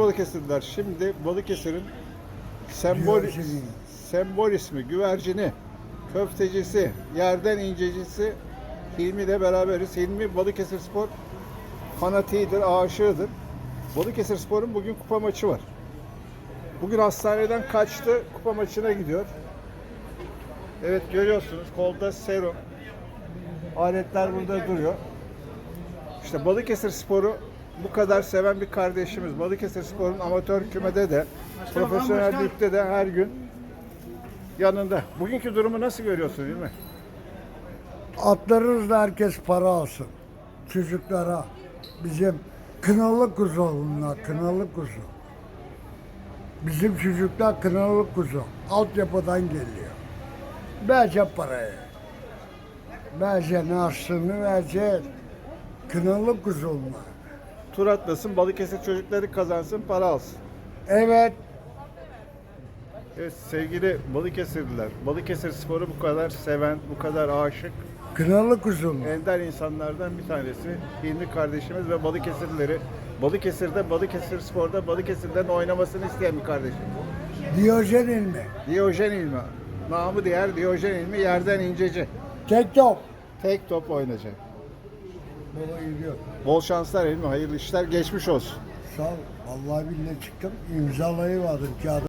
Balıkesirliler şimdi Balıkesir'in sembol, Güvercini. sembol ismi, güvercini, köftecisi, yerden incecisi Hilmi ile beraberiz. Hilmi Balıkesir Spor fanatiğidir, aşığıdır. Balıkesir Spor'un bugün kupa maçı var. Bugün hastaneden kaçtı, kupa maçına gidiyor. Evet görüyorsunuz kolda serum. Aletler burada duruyor. İşte Balıkesir Spor'u bu kadar seven bir kardeşimiz. Balıkesir Spor'un amatör kümede de, profesyonel ligde de her gün yanında. Bugünkü durumu nasıl görüyorsun değil mi? Atlarız da herkes para alsın. Çocuklara. Bizim kınalı kuzu bunlar, kınalı kuzu. Bizim çocuklar kınalı kuzu. Altyapıdan geliyor. Verecek parayı. Vereceksin aslını vereceksin. Kınalı kuzu onlar. Tur atlasın, Balıkesir çocukları kazansın, para alsın. Evet, Evet sevgili Balıkesirliler, Balıkesir Spor'u bu kadar seven, bu kadar aşık, kınalı kuzu onlar. ender insanlardan bir tanesi Hilmi kardeşimiz ve Balıkesirlileri Balıkesir'de, Balıkesir Spor'da, Balıkesir'den oynamasını isteyen bir kardeşim. Diyojen ilmi. Diyojen İlmi. Namı diğer Diyojen İlmi yerden inceci. Tek top. Tek top oynayacak. Baba gidiyor. Bol şanslar İlmi, hayırlı işler, geçmiş olsun. Sağ ol. Vallahi billahi çıktım. imzalayı vardım kağıdı.